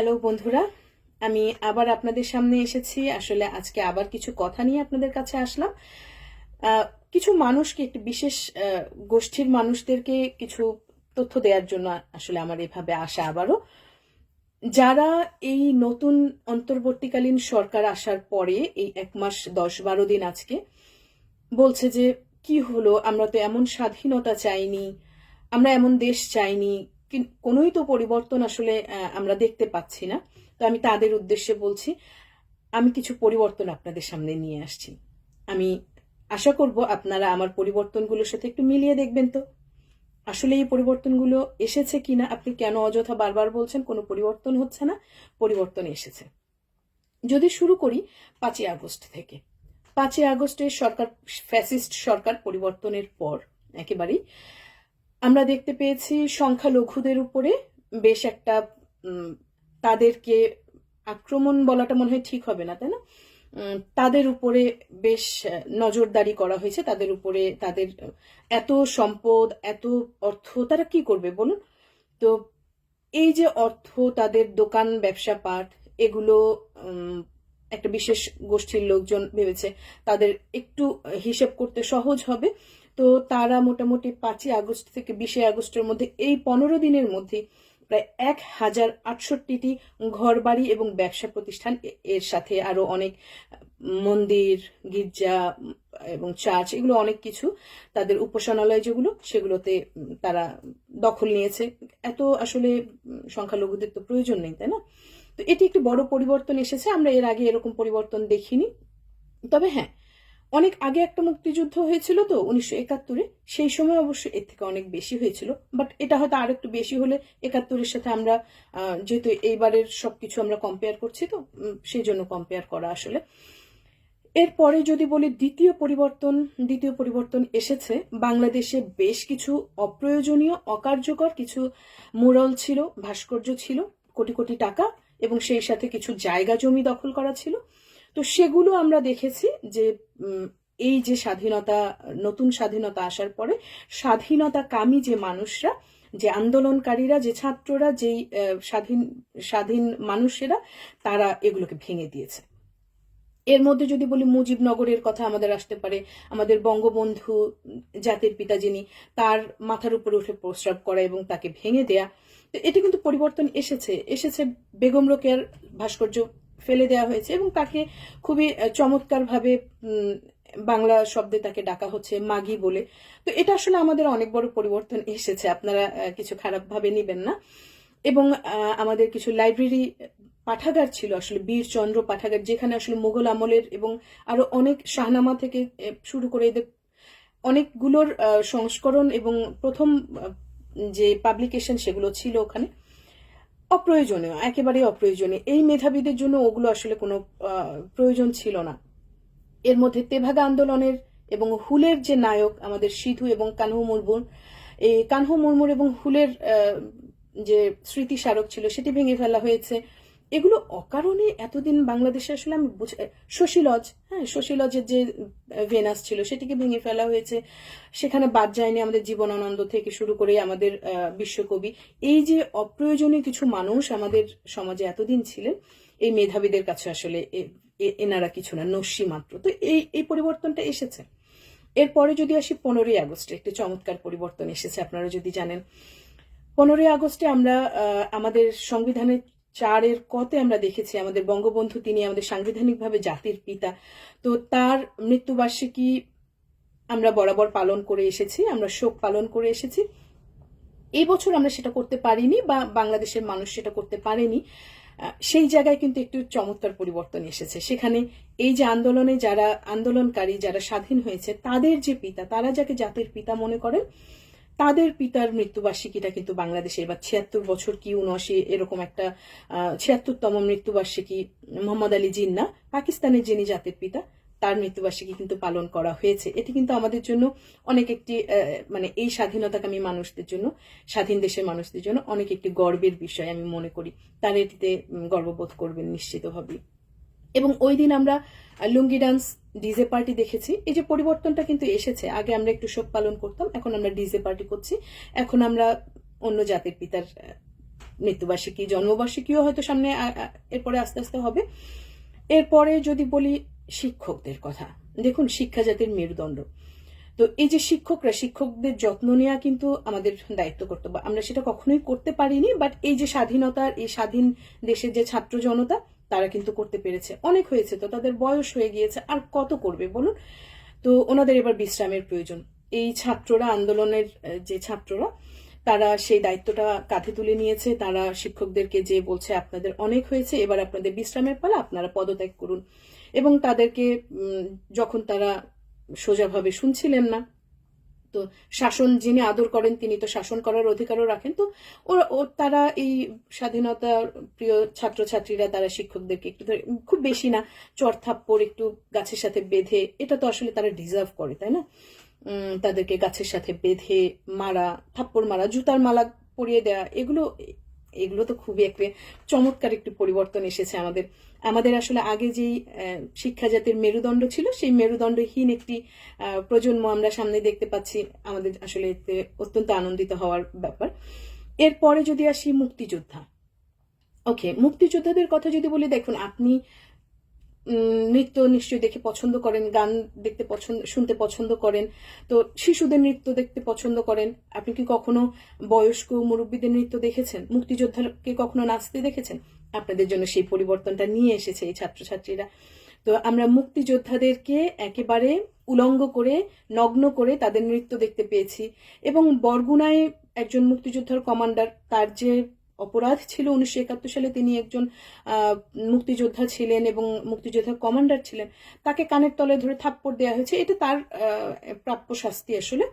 Hello বন্ধুরা, আমি আবার আপনাদের সামনে এসেছি। আসলে আজকে আবার কিছু কথা নিয়ে আপনাদের কাছে আসলাম। কিছু মানুষকে, একটি বিশেষ গোষ্ঠীর মানুষদেরকে কিছু তথ্য দেওয়ার জন্য আসলে আমার এভাবে আসা আবারও। যারা এই নতুন অন্তর্বর্তীকালীন সরকার আসার পরে, এই এক মাস দশ বারো দিন আজকে, বলছে যে, কি হলো? আমরা তো এমন স্বাধীনতা চাইনি, আমরা এমন দেশ চাইনি কোনোই তো পরিবর্তন আসলে আমরা দেখতে পাচ্ছি না। তো আমি তাদের উদ্দেশ্যে বলছি, আমি কিছু পরিবর্তন আপনাদের সামনে নিয়ে আসছি। আমি আশা করব আপনারা আমার পরিবর্তনগুলোর সাথে একটু মিলিয়ে দেখবেন তো। আসলে এই পরিবর্তনগুলো এসেছে কিনা, আপনি কেন অযথা বারবার বলছেন, কোনো পরিবর্তন হচ্ছে না, পরিবর্তন এসেছে। যদি শুরু করি পাঁচই আগস্ট থেকে। পাঁচই আগস্টের সরকার, ফ্যাসিস্ট সরকার পরিবর্তনের পর, একেবারেই আমরা দেখতে পেয়েছি সংখ্যালঘুদের উপরে বেশ একটা তাদেরকে আক্রমণ বলাটা মনে হয় ঠিক হবে না, তাই না? তাদের উপরে বেশ নজরদারি করা হয়েছে, তাদের উপরে তাদের, এত সম্পদ, এত অর্থ, তারা কি করবে বলুন? তো এই যে অর্থ, তাদের দোকান, ব্যবসা পাট, এগুলো একটা বিশেষ গোষ্ঠীর লোকজন ভেবেছে তাদের একটু হিসেব করতে সহজ হবে। তো তারা মোটামুটি পাঁচই আগস্ট থেকে বিশে আগস্টের মধ্যে এই পনেরো দিনের মধ্যে প্রায় এক হাজার আটষট্টিটি ঘরবাড়ি এবং ব্যবসা প্রতিষ্ঠান এর সাথে আরও অনেক মন্দির, গির্জা এবং চার্চ এগুলো অনেক কিছু তাদের উপাসনালয় যেগুলো, সেগুলোতে তারা দখল নিয়েছে। এত আসলে সংখ্যালঘুদের তো প্রয়োজন নেই, তাই না? তো এটি একটি বড় পরিবর্তন এসেছে। আমরা এর আগে এরকম পরিবর্তন দেখিনি। তবে হ্যাঁ অনেক আগে একটা মুক্তিযুদ্ধ হয়েছিল তো উনিশশো একাত্তরে, সেই সময় অবশ্য এর থেকে অনেক বেশি হয়েছিল বাট এটা হয়তো আর একটু বেশি হলে একাত্তরের সাথে আমরা যেহেতু এইবারের সবকিছু আমরা কম্পেয়ার করছি তো সেই জন্য কম্পেয়ার করা আসলে। এরপরে যদি বলি দ্বিতীয় পরিবর্তন দ্বিতীয় পরিবর্তন এসেছে, বাংলাদেশে বেশ কিছু অপ্রয়োজনীয়, অকার্যকর কিছু মুরাল ছিল, ভাস্কর্য ছিল, কোটি কোটি টাকা, এবং সেই সাথে কিছু জায়গা জমি দখল করা ছিল। তো সেগুলো আমরা দেখেছি যে এই যে স্বাধীনতা, নতুন স্বাধীনতা আসার পরে স্বাধীনতা কামী যে মানুষরা, যে আন্দোলনকারীরা, যে ছাত্ররা, যেই স্বাধীন স্বাধীন মানুষেরা, তারা এগুলোকে ভেঙে দিয়েছে। এর মধ্যে যদি বলি মুজিবনগরের কথা আমাদের আসতে পারে, আমাদের বঙ্গবন্ধু জাতির পিতা যিনি, তার মাথার উপরে উঠে প্রস্রাব করা এবং তাকে ভেঙে দেয়া, তো এটি কিন্তু পরিবর্তন এসেছে। এসেছে বেগম রোকেয়ার ভাস্কর্য ফেলে দেওয়া হয়েছে এবং তাকে খুবই চমৎকার ভাবে বাংলা শব্দে তাকে ডাকা হচ্ছে মাগি বলে। তো এটা আসলে আমাদের অনেক বড় পরিবর্তন এসেছে, আপনারা কিছু খারাপ ভাবে নেবেন না। এবং আমাদের কিছু লাইব্রেরি পাঠাগার ছিল, আসলে বীরচন্দ্র পাঠাগার, যেখানে আসলে মুঘল আমলের এবং আরও অনেক শাহনামা থেকে শুরু করে এদের অনেকগুলোর সংস্করণ এবং প্রথম যে পাবলিকেশন সেগুলো ছিল ওখানে। অপ্রয়োজনীয়, একেবারেই অপ্রয়োজনীয়। এই মেধাবীদের জন্য ওগুলো আসলে কোনো প্রয়োজন ছিল না। এর মধ্যে তেভাগা আন্দোলনের এবং হুলের যে নায়ক আমাদের সিধু এবং কানহু মুর্মুর, এই কানহু মুর্মুর এবং হুলের যে স্মৃতি স্মারক ছিল, সেটি ভেঙে ফেলা হয়েছে। এগুলো অকারণে এতদিন বাংলাদেশে আসলে আমি বুঝ শশী লজ হ্যাঁ শশী লজের যে ভেনাস ছিল সেটিকে ভেঙে ফেলা হয়েছে। সেখানে বাদ যায়নি আমাদের জীবনানন্দ থেকে শুরু করে আমাদের বিশ্বকবি। এই যে অপ্রয়োজনীয় কিছু মানুষ আমাদের সমাজে এতদিন ছিলেন, এই মেধাবীদের কাছে আসলে এনারা কিছু না, নস্যি মাত্র। তো এই এই পরিবর্তনটা এসেছে। এরপরে যদি আসি, পনেরোই আগস্টে একটি চমৎকার পরিবর্তন এসেছে, আপনারা যদি জানেন। পনেরোই আগস্টে আমরা আমাদের সংবিধানের চারের কতে আমরা দেখেছি আমাদের বঙ্গবন্ধু, তিনি আমাদের সাংবিধানিকভাবে জাতির পিতা। তো তার মৃত্যুবার্ষিকী আমরা বরাবর পালন করে এসেছি, আমরা শোক পালন করে এসেছি। এই বছর আমরা সেটা করতে পারিনি বা বাংলাদেশের মানুষ সেটা করতে পারেনি। সেই জায়গায় কিন্তু একটু চমৎকার পরিবর্তন এসেছে। সেখানে এই যে আন্দোলনে যারা, আন্দোলনকারী যারা স্বাধীন হয়েছে, তাদের যে পিতা, তারা যাকে জাতির পিতা মনে করেন তাদের পিতার মৃত্যুবার্ষিকীটা কিন্তু বাংলাদেশে এবার ছিয়াত্তর বছর কি উনআশি এরকম একটা ছিয়াত্তরতম মৃত্যুবার্ষিকী মোহাম্মদ আলী জিন্না, পাকিস্তানের যিনি জাতির পিতা, তার মৃত্যুবার্ষিকী কিন্তু পালন করা হয়েছে। এটি কিন্তু আমাদের জন্য অনেক একটি মানে এই স্বাধীনতাকামী মানুষদের জন্য, স্বাধীন দেশের মানুষদের জন্য অনেক একটি গর্বের বিষয় আমি মনে করি। তারা এটিতে গর্ববোধ করবেন নিশ্চিতভাবেই। এবং ওই দিন আমরা লুঙ্গি ডান্স ডিজে পার্টি দেখেছি। এই যে পরিবর্তনটা কিন্তু এসেছে। আগে আমরা একটু শোক পালন করতাম, এখন আমরা ডিজে পার্টি করছি। এখন আমরা অন্য জাতির পিতার মৃত্যুবার্ষিকী, জন্মবার্ষিকীও হয়তো সামনে এরপরে আস্তে আস্তে হবে। এরপরে যদি বলি শিক্ষকদের কথা, দেখুন শিক্ষা জাতির মেরুদণ্ড। তো এই যে শিক্ষকরা, শিক্ষকদের যত্ন নেওয়া কিন্তু আমাদের দায়িত্ব কর্তব্য। আমরা সেটা কখনোই করতে পারিনি, বাট এই যে স্বাধীনতার, এই স্বাধীন দেশের যে ছাত্র জনতা তারা কিন্তু করতে পেরেছে। অনেক হয়েছে তো, তাদের বয়স হয়ে গিয়েছে, আর কত করবে বলুন? তো ওনাদের এবার বিশ্রামের প্রয়োজন। এই ছাত্ররা, আন্দোলনের যে ছাত্ররা, তারা সেই দায়িত্বটা কাঁধে তুলে নিয়েছে। তারা শিক্ষকদেরকে যে বলছে, আপনাদের অনেক হয়েছে, এবার আপনাদের বিশ্রামের পালা, আপনারা পদত্যাগ করুন। এবং তাদেরকে যখন তারা সোজাভাবে শুনছিলেন না তো শাসন যিনি আদর করেন, তিনি তো শাসন করার অধিকারও রাখেন। তো তারা এই স্বাধীনতা প্রিয় ছাত্রছাত্রীরা, তারা শিক্ষকদেরকে একটু খুব বেশি না, চর থাপ্পড় একটু গাছের সাথে বেঁধে, এটা তো আসলে তারা ডিজার্ভ করে, তাই না? তাদেরকে গাছের সাথে বেঁধে, মারা, থাপ্পড় মারা, জুতার মালা পরিয়ে দেয়া, এগুলো এগুলো তো খুবই একটা চমৎকার একটু পরিবর্তন এসেছে আমাদের। আমাদের আসলে আগে যেই শিক্ষা জাতির মেরুদণ্ড ছিল, সেই মেরুদণ্ডহীন একটি প্রজন্ম আমরা সামনে দেখতে পাচ্ছি আমাদের আসলে এতে অত্যন্ত আনন্দিত হওয়ার ব্যাপার। এরপরে যদি আসি মুক্তিযোদ্ধা। ওকে, মুক্তিযোদ্ধাদের কথা যদি বলি, দেখুন, আপনি নৃত্য নিশ্চয়ই দেখে পছন্দ করেন, গান দেখতে পছন্দ, শুনতে পছন্দ করেন। তো শিশুদের নৃত্য দেখতে পছন্দ করেন। আপনি কি কখনো বয়স্ক মুরব্বীদের নৃত্য দেখেছেন? মুক্তিযোদ্ধাকে কখনো নাচতে দেখেছেন? আপনাদের জন্য সেই পরিবর্তনটা নিয়ে এসেছে এই ছাত্রছাত্রীরা। তো আমরা মুক্তিযোদ্ধাদেরকে একেবারে উলঙ্গ করে, নগ্ন করে তাদের নৃত্য দেখতে পেয়েছি। এবং বরগুনায় একজন মুক্তিযোদ্ধার কমান্ডার, তার যে অপরাধ ছিল উনিশশো একাত্তর সালে। তিনি একজন মুক্তিযোদ্ধা ছিলেন এবং মুক্তিযোদ্ধার কমান্ডার ছিলেন। তাকে কানের তলে ধরে থাপ্পড় দেওয়া হয়েছে। এটা তার প্রাপ্য শাস্তি আসলে।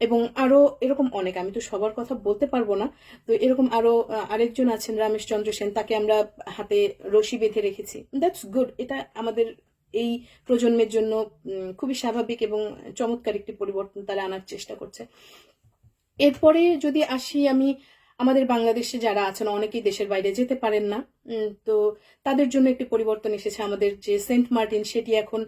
এবং আরও এরকম অনেক, আমি তো সবার কথা বলতে পারব না। তো এরকম আরও আরেকজন আছেন রমেশ চন্দ্র সেন। তাকে আমরা হাতে রশি বেঁধে রেখেছি। দ্যাটস গুড এটা আমাদের এই প্রজন্মের জন্য খুবই স্বাভাবিক এবং চমৎকার একটি পরিবর্তন তারা আনার চেষ্টা করছে। এরপরে যদি আসি আমি আমাদের বাংলাদেশে যারা আছেন, অনেকেই দেশের বাইরে যেতে পারেন না। তো তাদের জন্য একটি পরিবর্তন এসেছে আমাদের যে সেন্ট মার্টিন, সেটি এখন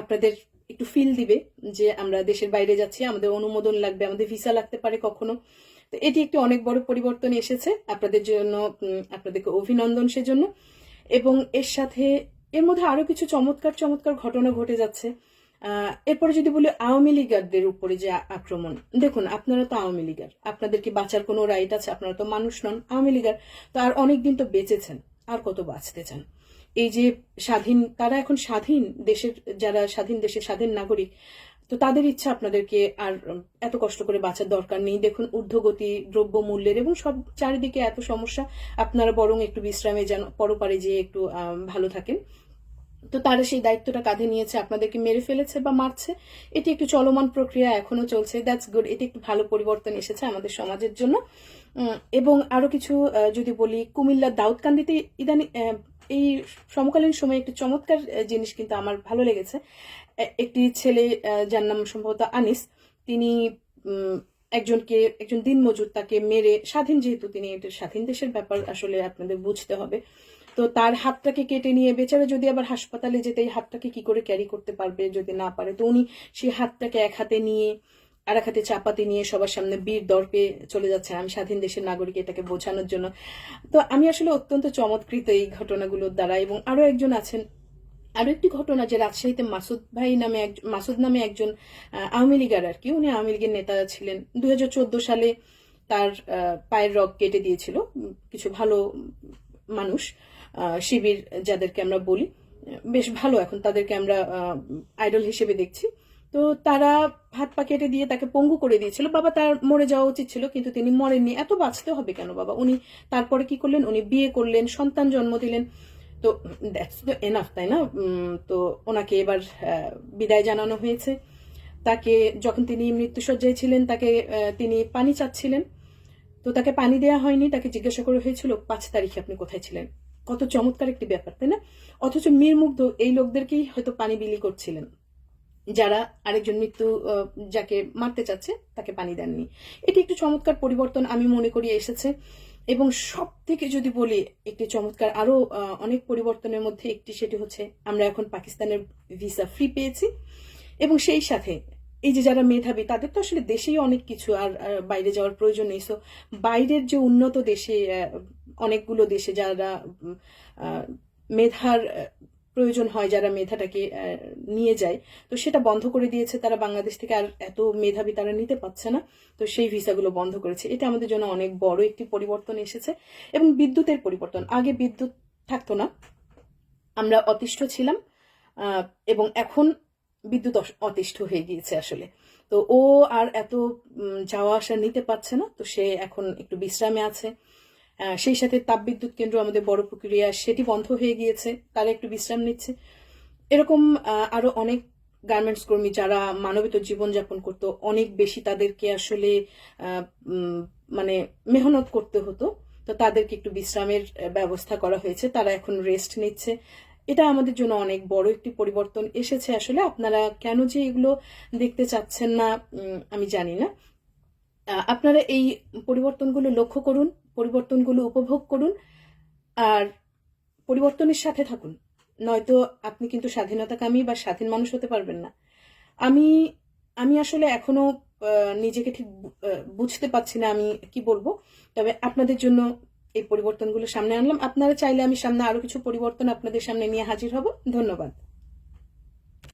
আপনাদের একটু ফিল দিবে যে আমরা দেশের বাইরে যাচ্ছি, আমাদের অনুমোদন লাগবে, আমাদের ভিসা লাগতে পারে কখনো। তো এটি একটি অনেক বড় পরিবর্তন এসেছে আপনাদের জন্য আপনাদেরকে অভিনন্দন সেজন্য। এবং এর সাথে, এর মধ্যে আরও কিছু চমৎকার চমৎকার ঘটনা ঘটে যাচ্ছে। এরপরে যদি বলি আওয়ামী লীগারদের উপরে যে আক্রমণ, দেখুন আপনারা তো আওয়ামী লীগার, আপনাদের কি বাঁচার কোনো রাইট আছে? আপনারা তো মানুষ নন, আওয়ামী লীগার। তো আর অনেকদিন তো বেঁচেছেন, আর কত বাঁচতে চান? এই যে স্বাধীন, তারা এখন স্বাধীন দেশের, যারা স্বাধীন দেশের স্বাধীন নাগরিক, তো তাদের ইচ্ছা আপনাদেরকে আর এত কষ্ট করে বাঁচার দরকার নেই। দেখুন ঊর্ধ্বগতি দ্রব্য মূল্যের এবং সব চারিদিকে এত সমস্যা, আপনারা বরং একটু বিশ্রামে যেন, পরপারে যেয়ে একটু ভালো থাকেন। তো তারা সেই দায়িত্বটা কাঁধে নিয়েছে, আপনাদেরকে মেরে ফেলেছে বা মারছে। এটি একটু চলমান প্রক্রিয়া এখনও চলছে। দ্যাটস গুড এটি একটু ভালো পরিবর্তন এসেছে আমাদের সমাজের জন্য। এবং আরও কিছু যদি বলি কুমিল্লার দাউদকান্দিতে ইদানি এই সমকালীন সময়ে একটি চমৎকার জিনিস কিন্তু আমার ভালো লেগেছে। একটি ছেলে যার নাম সম্ভবত আনিস, তিনি একজনকে, একজন দিনমজুর তাকে মেরে, স্বাধীন যেহেতু তিনি এটা স্বাধীন দেশের ব্যাপার, আসলে আপনাদের বুঝতে হবে। তো তার হাতটাকে কেটে নিয়ে বেচারা যদি আবার হাসপাতালে যেতে, এই হাতটাকে কি করে ক্যারি করতে পারবে যদি না পারে? তো উনি সেই হাতটাকে এক হাতে নিয়ে, আর এক হাতে চাপাতি নিয়ে সবার সামনে বীর দর্পে চলে যাচ্ছেন আমি স্বাধীন দেশের নাগরিক এটাকে বোঝানোর জন্য। তো আমি আসলে অত্যন্ত চমৎকৃত এই ঘটনাগুলোর দ্বারা এবং আরও একজন আছেন আরও একটি ঘটনা যে রাজশাহীতে মাসুদ ভাই নামে এক মাসুদ নামে একজন আওয়ামী লীগার আর কি, উনি আওয়ামী লীগের নেতা ছিলেন। দুই হাজার চোদ্দ সালে তার পায়ের রগ কেটে দিয়েছিল কিছু ভালো মানুষ শিবির যাদেরকে আমরা বলি, বেশ ভালো এখন তাদেরকে আমরা আইডল হিসেবে দেখছি। তো তারা হাত পা কেটে দিয়ে তাকে পঙ্গু করে দিয়েছিল। বাবা তার মরে যাওয়া উচিত ছিল, কিন্তু তিনি মরেননি। এত বাঁচতে হবে কেন বাবা? উনি তারপরে কি করলেন? উনি বিয়ে করলেন, সন্তান জন্ম দিলেন। তো দ্যাটস দ্য এনাফ তাই না? তো ওনাকে এবার বিদায় জানানো হয়েছে। তাকে যখন তিনি মৃত্যুসজ্জায় ছিলেন, তাকে তিনি পানি চাচ্ছিলেন। তো তাকে পানি দেওয়া হয়নি, তাকে জিজ্ঞাসা করা হয়েছিল, পাঁচ তারিখে আপনি কোথায় ছিলেন? কত চমৎকার একটি ব্যাপার, তাই না? অথচ মীর মুগ্ধ এই লোকদেরকেই হয়তো পানি বিলি করছিলেন। যারা আরেকজন মৃত্যু যাকে মারতে চাচ্ছে, তাকে পানি দেননি। এটি একটু চমৎকার পরিবর্তন আমি মনে করি এসেছে। এবং সব থেকে যদি বলি, একটি চমৎকার আরও অনেক পরিবর্তনের মধ্যে একটি সেটি হচ্ছে, আমরা এখন পাকিস্তানের ভিসা ফ্রি পেয়েছি। এবং সেই সাথে, এই যে যারা মেধাবী, তাদের তো আসলে দেশেই অনেক কিছু আর বাইরে যাওয়ার প্রয়োজন নেই। সো বাইরের যে উন্নত দেশে অনেকগুলো দেশে যারা মেধার প্রয়োজন হয় যারা মেধাটাকে নিয়ে যায়। তো সেটা বন্ধ করে দিয়েছে তারা বাংলাদেশ থেকে, আর এত মেধাবী তারা নিতে পারছে না। তো সেই ভিসাগুলো বন্ধ করেছে। এটা আমাদের জন্য অনেক বড় একটি পরিবর্তন এসেছে। এবং বিদ্যুতের পরিবর্তন। আগে বিদ্যুৎ থাকতো না। আমরা অতিষ্ঠ ছিলাম এবং এখন বিদ্যুৎ অতিষ্ঠ হয়ে গিয়েছে আসলে। তো ও আর এত যাওয়া আসা নিতে পারছে না। তো সে এখন একটু বিশ্রামে আছে। সেই সাথে তাপবিদ্যুৎ কেন্দ্র আমাদের বড় প্রক্রিয়া, সেটি বন্ধ হয়ে গিয়েছে, তারা একটু বিশ্রাম নিচ্ছে। এরকম আরও অনেক গার্মেন্টস কর্মী যারা মানবিত জীবনযাপন করতো, অনেক বেশি তাদেরকে আসলে মানে মেহনত করতে হতো, তো তাদেরকে একটু বিশ্রামের ব্যবস্থা করা হয়েছে, তারা এখন রেস্ট নিচ্ছে। এটা আমাদের জন্য অনেক বড় একটি পরিবর্তন এসেছে আসলে। আপনারা কেন যে এগুলো দেখতে চাচ্ছেন না আমি জানি না। আপনারা এই পরিবর্তনগুলো লক্ষ্য করুন। পরিবর্তনগুলো উপভোগ করুন আর পরিবর্তনের সাথে থাকুন। নয়তো আপনি কিন্তু স্বাধীনতাকামী বা স্বাধীন মানুষ হতে পারবেন না। আমি আমি আসলে এখনও নিজেকে ঠিক বুঝতে পারছি না আমি কি বলব। তবে আপনাদের জন্য এই পরিবর্তনগুলো সামনে আনলাম। আপনারা চাইলে আমি সামনে আরও কিছু পরিবর্তন আপনাদের সামনে নিয়ে হাজির হব। ধন্যবাদ।